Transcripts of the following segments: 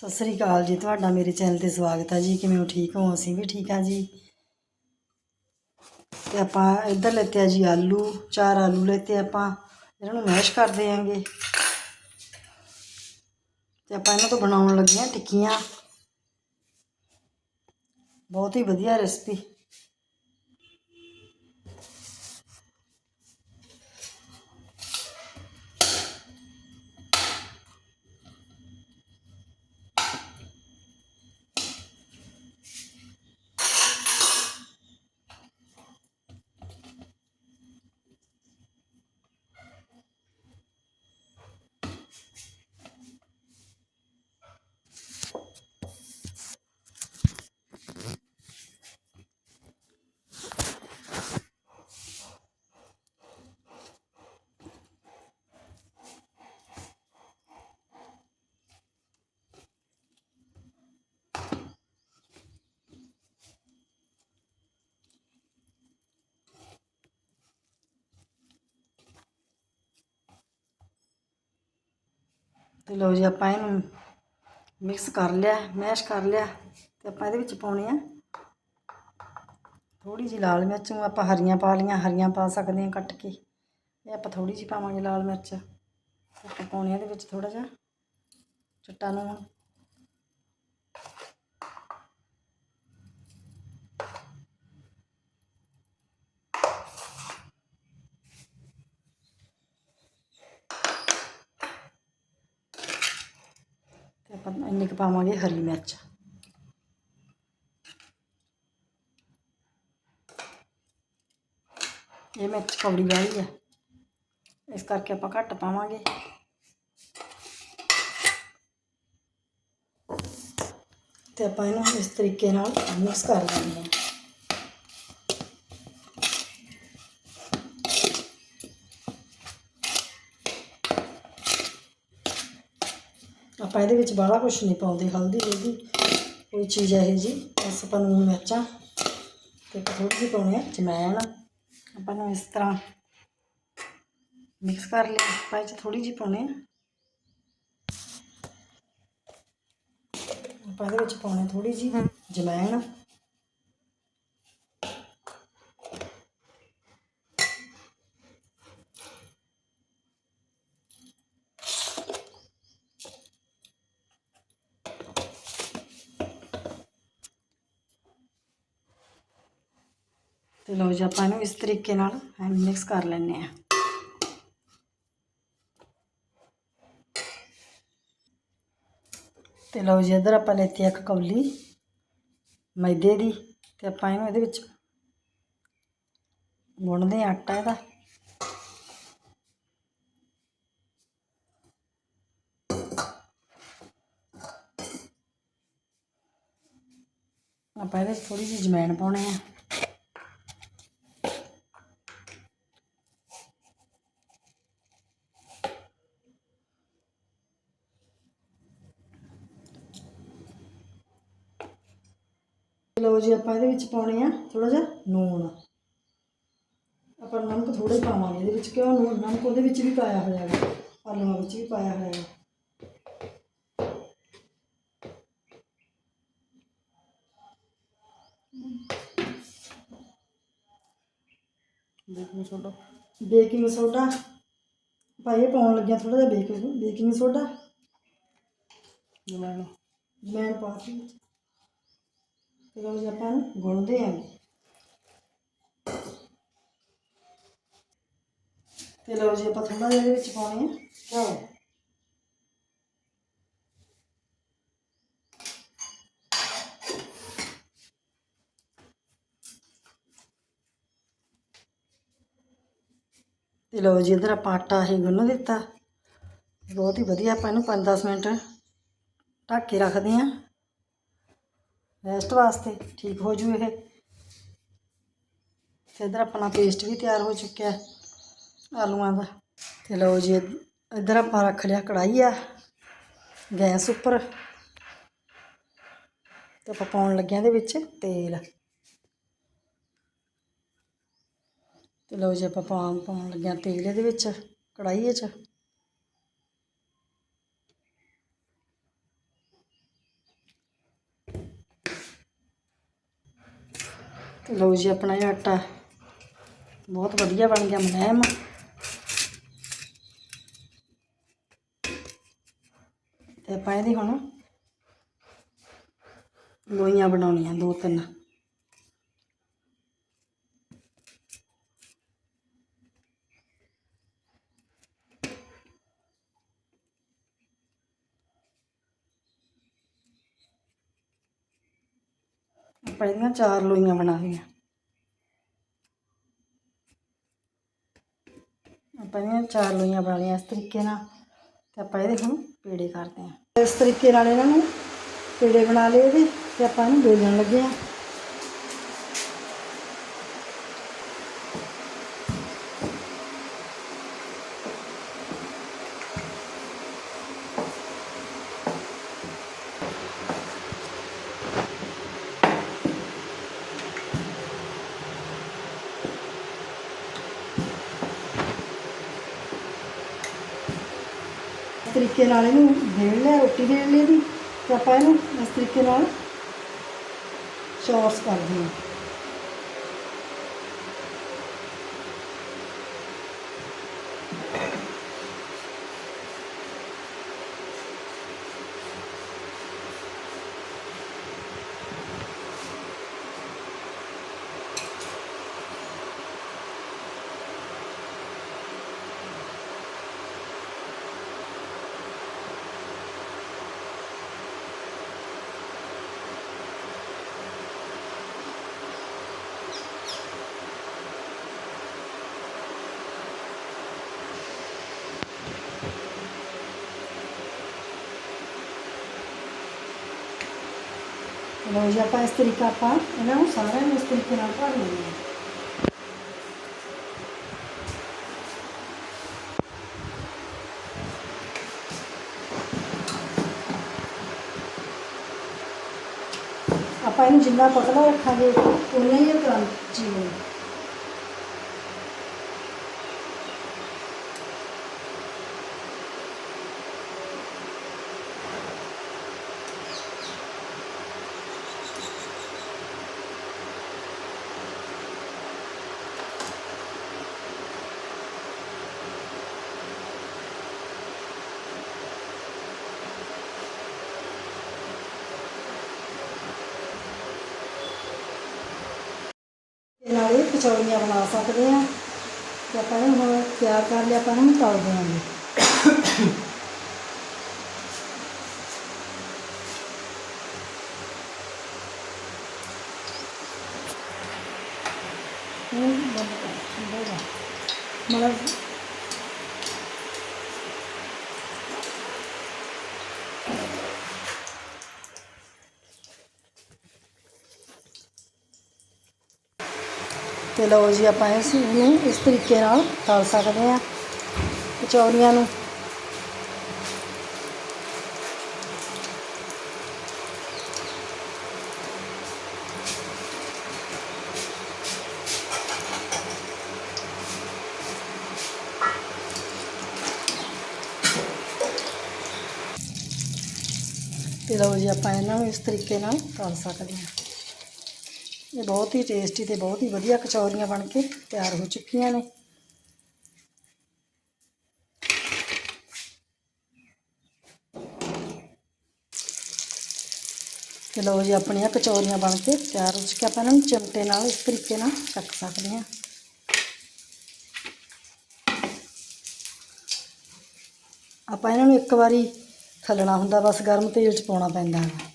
ਸਤਿ ਸ੍ਰੀ ਅਕਾਲ ਜੀ, ਤੁਹਾਡਾ ਮੇਰੇ ਚੈਨਲ ਤੇ ਸਵਾਗਤ ਹੈ ਜੀ। ਕਿਵੇਂ ਹੋ? ਠੀਕ ਹੋ? ਅਸੀਂ ਵੀ ਠੀਕ ਹਾਂ ਜੀ। ਤੇ ਆਪਾਂ ਇੱਧਰ ਲੈਤੇ ਆ ਜੀ ਆਲੂ, ਚਾਰ ਆਲੂ ਲੈਤੇ ਆਪਾਂ। ਇਹਨਾਂ ਨੂੰ ਮੈਸ਼ ਕਰ ਆਂਗੇ ਤੇ ਆਪਾਂ ਇਹਨਾਂ ਤੋਂ ਬਣਾਉਣ ਲੱਗੇ ਹਾਂ ਟਿੱਕੀਆਂ। ਬਹੁਤ ਹੀ ਵਧੀਆ ਰੈਸਪੀ। ਤੇ ਲਓ ਜੀ ਆਪਾਂ ਇਹਨੂੰ ਮਿਕਸ ਕਰ ਲਿਆ ਮੈਸ਼ ਕਰ ਲਿਆ ਤੇ ਆਪਾਂ ਇਹਦੇ ਵਿੱਚ ਪਾਉਣੇ ਆ ਥੋੜੀ ਜਿਹੀ ਲਾਲ ਮਿਰਚ ਨੂੰ ਆਪਾਂ ਹਰੀਆਂ ਪਾ ਲੀਆਂ ਹਰੀਆਂ ਪਾ ਸਕਦੇ ਹਾਂ ਕੱਟ ਕੇ। ਇਹ ਆਪਾਂ ਥੋੜੀ ਜਿਹੀ ਪਾਵਾਂਗੇ ਲਾਲ ਮਿਰਚ। ਆਪਾਂ ਪਾਉਣੀ ਇਹਦੇ ਵਿੱਚ ਥੋੜਾ ਜਿਹਾ ਚਿੱਟਾ ਨੂਣ। ਆਪਾਂ ਇੰਨੀ ਕੁ ਪਾਵਾਂਗੇ ਹਰੀ ਮਿਰਚ। ਇਹ ਮਿਰਚ ਕੌੜੀ ਵਾਲੀ ਹੈ ਇਸ ਕਰਕੇ ਆਪਾਂ ਘੱਟ ਪਾਵਾਂਗੇ। ਤੇ ਆਪਾਂ ਇਹਨੂੰ ਇਸ ਤਰੀਕੇ ਨਾਲ ਮਿਕਸ ਕਰ ਲੈਂਦੇ ਹਾਂ। ਆਪਾਂ ਇਹਦੇ ਵਿੱਚ ਬਾਹਲਾ ਕੁਝ ਨਹੀਂ ਪਾਉਂਦੇ, ਹਲਦੀ ਹਲਦੀ, ਕੋਈ ਚੀਜ਼ ਇਹ ਜੀ ਬਸ ਆਪਾਂ ਨੂੰ ਮਿਰਚਾਂ ਤੇ ਥੋੜੀ ਜਿਹੀ ਪਾਉਣੀ ਆ ਜਮੈਣ ਆਪਾਂ ਨੂੰ ਇਸ ਤਰ੍ਹਾਂ ਮਿਕਸ ਕਰ ਲਿਆ, ਆਪਾਂ ਇਹ 'ਚ ਥੋੜੀ ਜਿਹੀ ਪਾਉਣੀ ਆ। ਆਪਾਂ ਇਹਦੇ ਵਿੱਚ ਪਾਉਣੀ ਥੋੜੀ ਜਿਹੀ ਜਮੈਣ ਲਓ ਜੀ, ਆਪਾਂ ਇਹਨੂੰ ਇਸ ਤਰੀਕੇ ਨਾਲ ਮਿਕਸ ਕਰ ਲੈਂਦੇ ਆ ਤੇ ਲਓ ਜੀ, ਇਧਰ ਆਪਾਂ ਲੈਤੀ ਇੱਕ ਕੌਲੀ ਮੈਦੇ ਦੀ ਤੇ ਆਪਾਂ ਇਹਨੂੰ ਇਹਦੇ ਵਿੱਚ ਗੁੰਨਦੇ ਹਾਂ ਆਟਾ ਇਹਦਾ। ਆਪਾਂ ਇਹਦੇ ਵਿੱਚ ਥੋੜੀ ਜਿਹੀ ਜਮੈਣ ਪਾਉਣੇ ਆ। ਲਓ ਜੀ ਆਪਾਂ ਇਹਦੇ ਵਿੱਚ ਪਾਉਣੇ ਆ ਥੋੜਾ ਜਿਹਾ ਨੂਣ। ਆਪਾਂ ਨਮਕ ਥੋੜਾ ਹੀ ਪਾਵਾਂਗੇ ਇਹਦੇ ਵਿੱਚ ਕਿਉਂ ਨੂਣ? ਨਮਕ ਉਹਦੇ ਵਿੱਚ ਵੀ ਪਾਇਆ ਹੋਇਆ ਹੈ ਆਲੂਆਂ ਵਿੱਚ ਵੀ ਪਾਇਆ ਹੋਇਆ ਹੈ। Baking soda. Baking soda. ਭਾਈ ਇਹ ਪਾਉਣ ਲੱਗਿਆ ਥੋੜਾ ਜਿਹਾ ਬੇਕਿੰਗ ਬੇਕਿੰਗ ਸੋਡਾ। ਜਮੈਣ ਜਮੈਣ ਪਾ ਕੇ ਫਿਰ ਉਹ ਆਪਾਂ ਨੂੰ ਗੁੰਨਦੇ ਤੇ ਲਓ ਜੀ ਆਪਾਂ ਥੋੜਾ ਜਿਹਾ ਇਹਦੇ ਵਿੱਚ ਪਾਉਣੇ ਆ ਘਿਓ। ਤੇ ਲਓ ਜੀ ਇਧਰ ਆਪਾਂ ਆਟਾ ਹੀ ਗੁੰਨ ਦਿੱਤਾ। ਬਹੁਤ ਹੀ ਵਧੀਆ, ਆਪਾਂ ਇਹਨੂੰ 5-10 ਮਿੰਟ ਢੱਕ ਕੇ ਰੱਖਦੇ ਆਂ ਰੈਸਟ ਵਾਸਤੇ ਠੀਕ ਹੋ ਜੂ ਇਹ। ਤੇ ਇਧਰ ਆਪਣਾ ਪੇਸਟ ਵੀ ਤਿਆਰ ਹੋ ਚੁੱਕਿਆ ਆਲੂਆਂ ਦਾ। ਤੇ ਲਓ ਜੀ, ਇਧਰ ਆਪਾਂ ਰੱਖ ਲਿਆ ਕੜਾਈ ਆ ਗੈਸ ਉੱਪਰ। ਤੇ ਆਪਾਂ ਪਾਉਣ ਲੱਗਿਆ ਇਹਦੇ ਵਿੱਚ ਤੇਲ। ਤੇ ਲਓ ਜੀ, ਆਪਾਂ ਪਾਉਣ ਪਾਉਣ ਲੱਗਿਆ ਤੇਲ ਇਹਦੇ ਵਿੱਚ ਕੜਾਈ 'ਚ ਲਓ ਜੀ ਆਪਣਾ ਇਹ ਆਟਾ। ਬਹੁਤ ਵਧੀਆ ਬਣ ਗਿਆ ਮੁਲਾਇਮ ਤੇ ਆਪਾਂ ਇਹਦੀ ਹੁਣ ਲੋਈਆਂ ਬਣਾਉਣੀਆਂ ਦੋ ਤਿੰਨ। ਆਪਾਂ ਇਹਦੀਆਂ ਚਾਰ ਲੋਈਆਂ ਬਣਾ ਲਈਆਂ। ਆਪਾਂ ਇਹਦੀਆਂ ਚਾਰ ਲੋਈਆਂ ਬਣਾ ਲਈਆਂ ਇਸ ਤਰੀਕੇ ਨਾਲ। ਤੇ ਆਪਾਂ ਇਹਦੇ ਹੁਣ ਪੇੜੇ ਕਰਦੇ ਹਾਂ। ਇਸ ਤਰੀਕੇ ਨਾਲ ਇਹਨਾਂ ਨੂੰ ਪੇੜੇ ਬਣਾ ਲਏ ਇਹਦੇ ਤੇ ਆਪਾਂ ਇਹਨੂੰ ਵੇਲਣ ਲੱਗੇ ਹਾਂ ਇਸ ਤਰੀਕੇ ਨਾਲ ਇਹਨੂੰ ਵੇਲ ਲਿਆ, ਰੋਟੀ ਵੇਲ ਲਈ ਦੀ ਤੇ ਆਪਾਂ ਇਹਨੂੰ ਇਸ ਤਰੀਕੇ ਨਾਲ ਸ਼ੋਰਟਸ ਕਰਦੇ ਹਾਂ। ਲਓ ਜੀ ਆਪਾਂ ਇਸ ਤਰੀਕਾ ਆਪਾਂ ਇਹਨਾਂ ਨੂੰ ਸਾਰਿਆਂ ਨੂੰ ਇਸ ਤਰੀਕੇ ਨਾਲ ਭਰ ਲੈਂਦੇ ਹਾਂ ਆਪਾਂ ਇਹਨੂੰ ਜਿੰਨਾ ਪਤਲਾ ਰੱਖਾਂਗੇ ਉਨਾ ਹੀ ਇਹ ਕਰੰਚੀ ਹੋਊ ਇਹ ਨਾਲ ਇਹ ਕਚੌੜੀਆਂ ਬਣਾ ਸਕਦੇ ਆ ਤੇ ਆਪਾਂ ਇਹਨੂੰ ਹੁਣ ਤਿਆਰ ਕਰ ਲਿਆ, ਆਪਾਂ ਇਹਨੂੰ ਤਲ ਦੇਵਾਂਗੇ ਇਹ ਬੰਦ ਕਰ ਬੰਦ ਕਰ ਮਤਲਬ ਤੇ ਲਓ ਜੀ ਆਪਾਂ ਇਸ ਨੂੰ ਇਸ ਤਰੀਕੇ ਨਾਲ ਤਲ ਸਕਦੇ ਹਾਂ ਕਚੌਰੀਆਂ ਨੂੰ। ਤੇ ਲਓ ਜੀ ਆਪਾਂ ਇਹਨਾਂ ਨੂੰ ਇਸ ਤਰੀਕੇ ਨਾਲ ਤਲ ਸਕਦੇ ਹਾਂ। ਇਹ ਬਹੁਤ ਹੀ ਟੇਸਟੀ ਤੇ ਬਹੁਤ ਹੀ ਵਧੀਆ ਕਚੌਰੀਆਂ ਬਣ ਕੇ ਤਿਆਰ ਹੋ ਚੁੱਕੀਆਂ ਨੇ। ਤੇ ਲਓ ਜੀ, ਆਪਣੀਆਂ ਕਚੌਰੀਆਂ ਬਣ ਕੇ ਤਿਆਰ ਹੋ ਚੁੱਕੀਆਂ। ਆਪਾਂ ਇਹਨਾਂ ਨੂੰ ਚਮਟੇ ਨਾਲ ਇਸ ਤਰੀਕੇ ਨਾਲ ਕੱਟ ਸਕਦੇ ਹਾਂ। ਆਪਾਂ ਇਹਨਾਂ ਨੂੰ ਇੱਕ ਵਾਰੀ ਥੱਲਣਾ ਹੁੰਦਾ, ਬਸ ਗਰਮ ਤੇਲ 'ਚ ਪਾਉਣਾ ਪੈਂਦਾ ਹੈ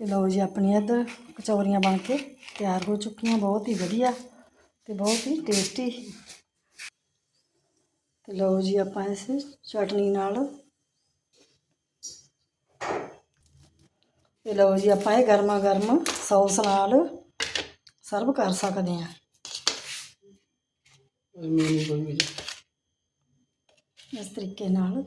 ਤੇ ਲਓ ਜੀ ਆਪਣੀ ਇੱਧਰ ਕਚੌਰੀਆਂ ਬਣ ਕੇ ਤਿਆਰ ਹੋ ਚੁੱਕੀਆਂ ਬਹੁਤ ਹੀ ਵਧੀਆ ਤੇ ਬਹੁਤ ਹੀ ਟੇਸਟੀ ਤੇ ਲਓ ਜੀ ਆਪਾਂ ਇਸ ਚਟਨੀ ਨਾਲ। ਤੇ ਲਓ ਜੀ ਆਪਾਂ ਇਹ ਗਰਮਾ ਗਰਮ ਸੌਸ ਨਾਲ ਸਰਵ ਕਰ ਸਕਦੇ ਹਾਂ। ਇਸ ਤਰੀਕੇ ਨਾਲ।